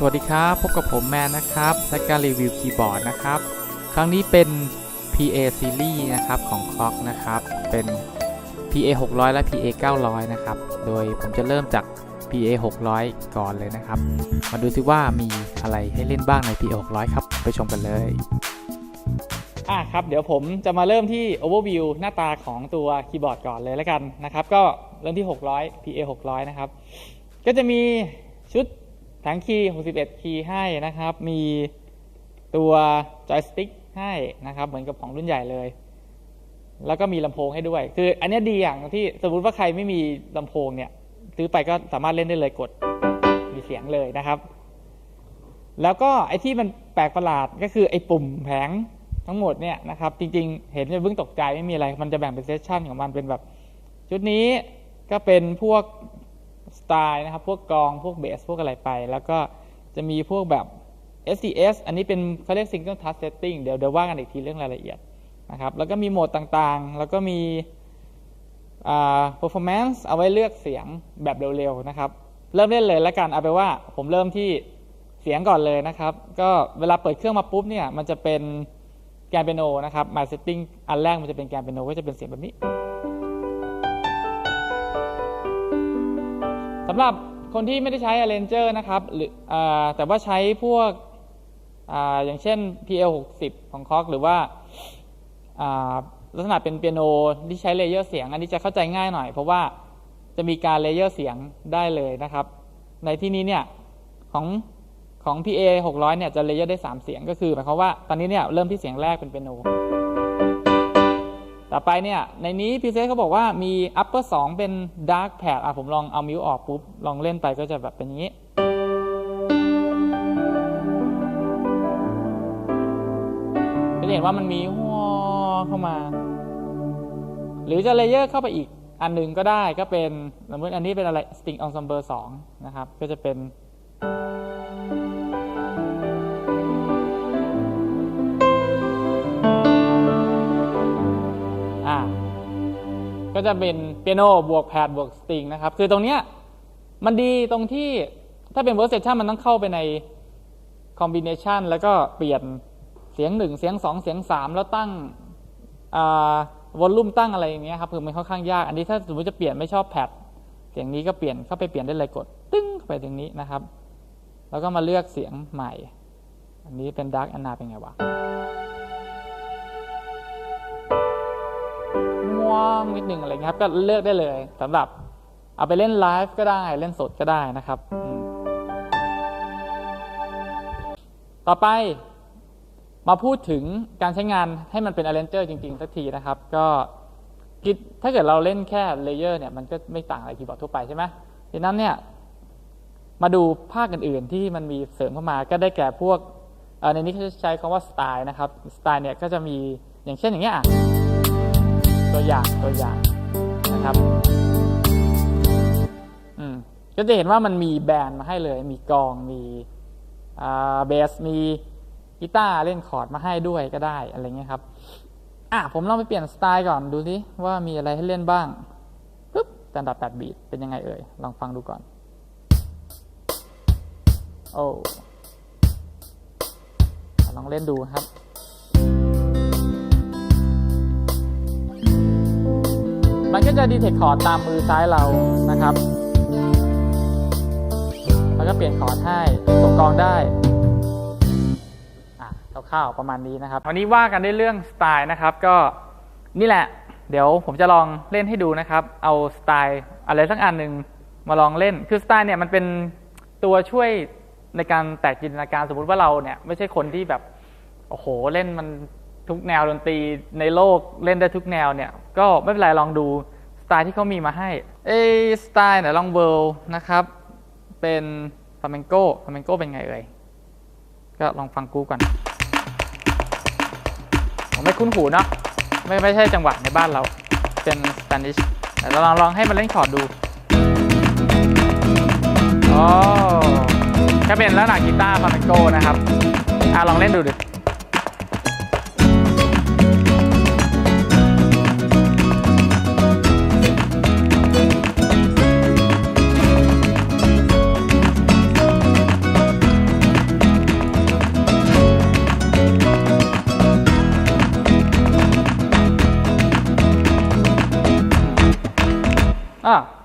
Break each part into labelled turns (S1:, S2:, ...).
S1: สวัสดีครับ พบกับผมแมนนะครับและการรีวิวคีย์บอร์ดนะครับ ครั้งนี้เป็น PA Series นะครับของ Clock นะครับ เป็น PA 600 และ PA 900 นะครับ โดยผมจะเริ่มจาก PA 600 ก่อนเลยนะครับ มาดูซิว่ามีอะไรให้เล่นบ้างใน PA 600 ครับ ไปชมกันเลย อะครับเดี๋ยวผมจะมาเริ่มที่ overview หน้าตาของตัวคีย์บอร์ดก่อนเลยแล้วกันนะครับ ก็เริ่มที่ 600 PA 600 นะครับ ก็จะมีชุดถังคีย์ 61 คีย์ให้นะครับ มีตัวจอยสติ๊กให้นะครับ เหมือนกับของรุ่นใหญ่เลย แล้วก็มีลำโพงให้ด้วย คืออันนี้ดีอย่างที่สมมติว่าใครไม่มีลำโพงเนี่ยซื้อไปก็สามารถเล่นได้เลยกดมีเสียงเลยนะครับ แล้วก็ไอ้ที่มันแปลกประหลาดก็คือไอ้ปุ่มแผง ทั้งหมดเนี่ยนะครับจริงๆ เห็นจะเพิ่งตกใจไม่มีอะไร มันจะแบ่งเป็นเซสชันของมันเป็นแบบ ชุดนี้ก็เป็นพวกสไตล์นะครับ พวกกองพวกเบสพวกอะไรไป แล้วก็จะมีพวกแบบ SDS อันนี้เป็นเขาเรียก Single Touch Setting เดี๋ยวเดี๋ยวว่ากันอีกทีเรื่องรายละเอียดนะครับ แล้วก็มีโหมดต่างๆ แล้วก็มีอ่า performance เอาไว้เลือกเสียงแบบเร็วๆนะครับ เริ่มเล่นเลยแล้วกันเอาไปว่าผมเริ่มที่เสียงก่อนเลยนะครับ ก็เวลาเปิดเครื่องมาปุ๊บเนี่ยมันจะเป็น แกนเปียโนนะครับ My Setting อันแรกมันจะเป็นแกนเปียโนก็จะเป็นเสียงแบบนี้สำหรับคนที่ไม่ได้ใช้ Arranger นะครับหรืออแต่ว่าใช้พวกออย่างเช่น PL 60ของคอกหรือว่าลักษณะเป็นเปียโนที่ใช้เลเยอร์เสียง อันนี้จะเข้าใจง่ายหน่อย เพราะว่าจะมีการเลเยอร์เสียงได้เลยนะครับ ในที่นี้เนี่ยของ ของ PA 600เนี่ยจะเลเยอร์ได้ 3 เสียงก็คือหมายความว่าตอนนี้เนี่ยเริ่มที่เสียงแรกเป็นเปียโน ต่อไปเนี่ยในนี้พีเซเขาบอกว่ามี upper 2 เป็น dark pad อะผมลองเอามิวออกปุ๊บ ลองเล่นไปก็จะแบบเป็นอย่างนี้ จะเห็นว่ามันมีหัวเข้ามา หรือจะเลเยอร์เข้าไปอีกอันหนึ่งก็ได้ก็เป็นสมมติอันนี้เป็นอะไร string ensemble 2นะครับ ก็จะเป็น ก็จะเป็นเปียโนบวกแพดบวกสตริงนะครับ คือตรงเนี้ยมันดีตรงที่ถ้าเป็นเวอร์เซชันมันต้องเข้าไปในคอมบิเนชันแล้วก็เปลี่ยนเสียงหนึ่งเสียงสองเสียงสามแล้วตั้งอ่าวอลลุ่มตั้งอะไรอย่างเงี้ยครับคือมันค่อนข้างยาก อันนี้ถ้าสมมติจะเปลี่ยนไม่ชอบแพดเสียงนี้ก็เปลี่ยนเข้าไปเปลี่ยนได้เลยกด ตึ้งเข้าไปตรงนี้นะครับ แล้วก็มาเลือกเสียงใหม่ อันนี้เป็นดาร์กอนนาเป็นไงวะ วงนิดนึงอะไรเงี้ยครับก็เลือกได้เลยสำหรับเอาไปเล่นไลฟ์ก็ได้เล่นสดก็ได้นะครับ ต่อไปมาพูดถึงการใช้งานให้มันเป็น Arranger จริง ๆ สักทีนะครับ ก็คิดถ้าเกิดเราเล่นแค่เลเยอร์เนี่ยมันก็ไม่ต่างอะไรคีย์บอร์ดทั่วไปใช่ไหมดังนั้นเนี่ยมาดูภาคอื่นๆที่มันมีเสริมเข้ามาก็ได้แก่พวกในนี้เขาจะใช้คำว่าสไตล์นะครับสไตล์เนี่ยก็จะมีอย่างเช่นอย่างเงี้ยอะ ตัวอย่างตัวอย่างนะครับอืมก็จะเห็นว่ามันมีแบนด์มาให้เลย มีกองมีเบสมีกีตาร์เล่นคอร์ดมาให้ด้วยก็ได้อะไรเงี้ยครับ อะผมลองไปเปลี่ยนสไตล์ก่อนดูสิว่ามีอะไรให้เล่นบ้างปึ๊บสแตนดาร์ด8บีทเป็นยังไงเอ่ย ลองฟังดูก่อน โอ้ลองเล่นดูครับ ก็จะดีเทคคอร์ดตามมือซ้ายเรานะครับ แล้วก็เปลี่ยนคอร์ดให้ส่งกองได้อะคร่าวๆประมาณนี้นะครับ วันนี้ว่ากันด้วยเรื่องสไตล์นะครับ ก็นี่แหละ เดี๋ยวผมจะลองเล่นให้ดูนะครับ เอาสไตล์อะไรสักอันหนึ่งมาลองเล่น คือสไตล์เนี่ยมันเป็นตัวช่วยในการแตกจินตนาการสมมุติว่าเราเนี่ยไม่ใช่คนที่แบบโอ้โหเล่นมันทุกแนวดนตรีในโลกเล่นได้ทุกแนวเนี่ย ก็ไม่เป็นไรลองดู ไตล์ที่เขามีมาให้เอสไตล์เนี่ยลองเวิลนะครับ เป็นฟาเมนโกฟาเมนโกเป็นไงเอ่ย ก็ลองฟังกูก่อนผมไม่คุ้นหูเนาะไม่ไม่ใช่จังหวะในบ้านเรา เป็นสแปนิชแต่เราลองลองให้มันเล่นคอร์ดดูอ๋อแค่เป็นลักษณะกีตาร์ฟาเมนโกนะครับ อะลองเล่นดูดิ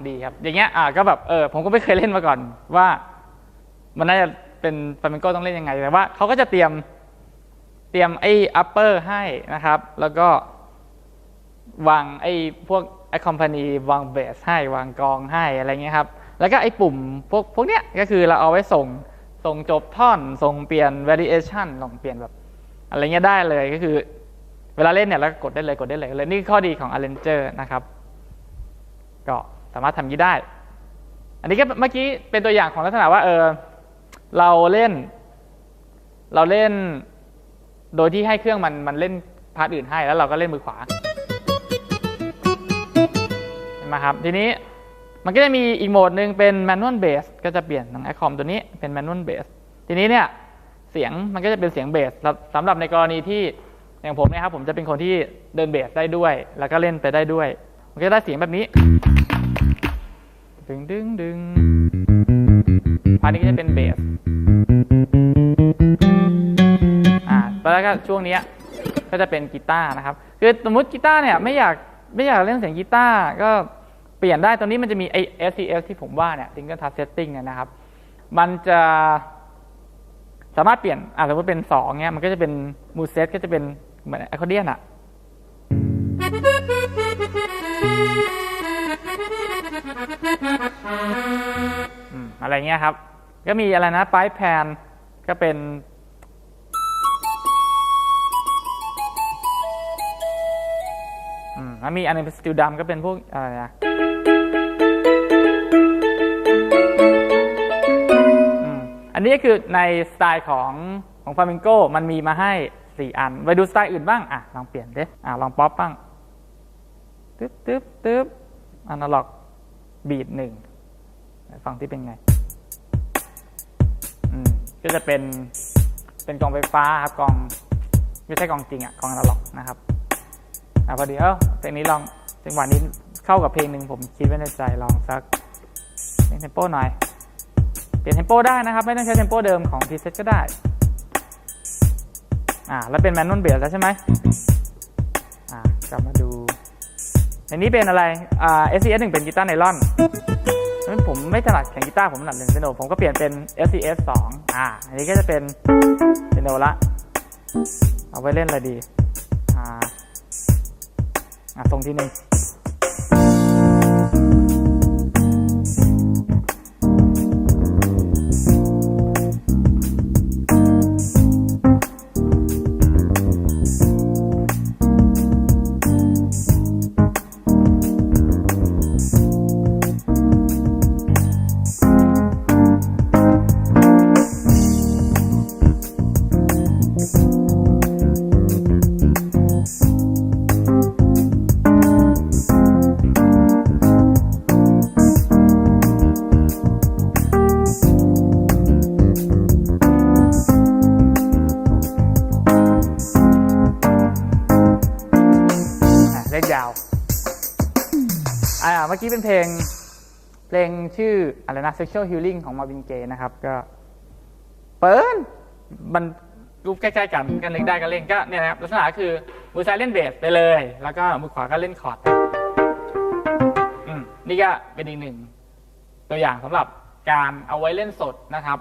S1: ดีครับ อย่างเงี้ยอ่าก็แบบเออผมก็ไม่เคยเล่นมาก่อนว่า มันน่าจะเป็นฟลาเมนโกต้องเล่นยังไงแต่ว่าเขาก็จะเตรียมเตรียมไอ้อัปเปอร์ให้นะครับ แล้วก็วางไอ้พวกไอ้คอมพานีวางเบสให้วางกองให้อะไรเงี้ยครับ แล้วก็ไอ้ปุ่มพวกพวกเนี้ยก็คือเราเอาไว้ส่งส่งจบท่อน ส่งเปลี่ยน variation ส่งเปลี่ยนแบบ อะไรเงี้ยได้เลยก็คือ เวลาเล่นเนี่ยแล้วก็กดได้เลยกดได้เลยเลยนี่คือข้อดีของ Arranger นะครับ ก็ สามารถทำอย่างนี้ได้ อันนี้ก็เมื่อกี้เป็นตัวอย่างของลักษณะว่าเออเราเล่น เราเล่น โดยที่ให้เครื่องมันมันเล่นพาร์ทอื่นให้แล้วเราก็เล่นมือขวาเห็นไหมครับทีนี้มันก็จะมีอีกโหมดหนึ่งเป็น manual bass ก็จะเปลี่ยนทางไอคอมตัวนี้เป็น manual bass ทีนี้เนี่ยเสียงมันก็จะเป็นเสียงเบสสำหรับในกรณีที่อย่างผมนะครับผมจะเป็นคนที่เดินเบสได้ด้วย แล้วก็เล่นไปได้ด้วย มันก็ได้เสียงแบบนี้ ดึงดึงดึงพาร์ทนี้ก็จะเป็นเบสอ่าแล้วก็ช่วงนี้ก็จะเป็นกีตาร์นะครับ คือสมมติกีตาร์เนี่ยไม่อยากไม่อยากเล่นเสียงกีตาร์ก็เปลี่ยนได้ตรงนี้มันจะมีไอ SCS ที่ผมว่าเนี่ย Single Touch Setting เนี่ยนะครับ มันจะสามารถเปลี่ยนอ่าสมมติเป็นสองเนี่ยมันก็จะเป็นมูเซตก็จะเป็นเหมือนไอคอเดียนอะ อะไรเงี้ยครับ ก็มีอะไรนะป i แพนก็เป็น อืมแล้วมีอันนึงเป็นสติลดัมก็เป็นพวกอะไรนะอืมอันนี้ก็คือในสไตล์ของของฟามิงโกมันมีมาให้4อัน ไปดูสไตล์อื่นบ้าง อะ ลองเปลี่ยนดิอะ ลองป๊อปบ้าง ตึ๊บตึ๊บตึ๊บอนาล็อก บีดหนึ่งฟังที่เป็นไงอืมก็จะเป็นเป็นกองไฟฟ้าครับกองไม่ใช่กองจริงอะกองอนาล็อกนะครับอะพอดีเออเพลงนี้ลองจังหวะนี้เข้ากับเพลงหนึ่งผมคิดไว้ในใจลองสักเพลงเทมโปหน่อยเปลี่ยนเทมโปได้นะครับ ไม่ต้องใช้เทมโปเดิมของ preset ก็ได้อ่าแล้วเป็นแมนนวลเบสแล้วใช่ไหมอ่ากลับมาดู อันนี้เป็นอะไรอ่า SCS 1เป็นกีตาร์ไนลอนนั้นผมไม่ถนัดแข่งกีตาร์ผมถนัดเล่นเปียโนผมก็เปลี่ยนเป็น SCS 2อ่า อันนี้ก็จะเป็นเปียโนละ เอาไว้เล่นอะไรดี อ่าอะทรงที่หนึ่ง เพลงชื่ออะไรนะ sexual healing ของ Marvin Gaye นะครับ ก็เปิดมันรูปใกล้ๆกันกันเล่นได้ก็เล่นก็เนี่ยนะครับลักษณะคือมือซ้ายเล่นเบสไปเลย แล้วก็มือขวาก็เล่นคอร์ดนี่ก็เป็นอีกหนึ่งตัวอย่างสำหรับการเอาไว้เล่นสดนะครับ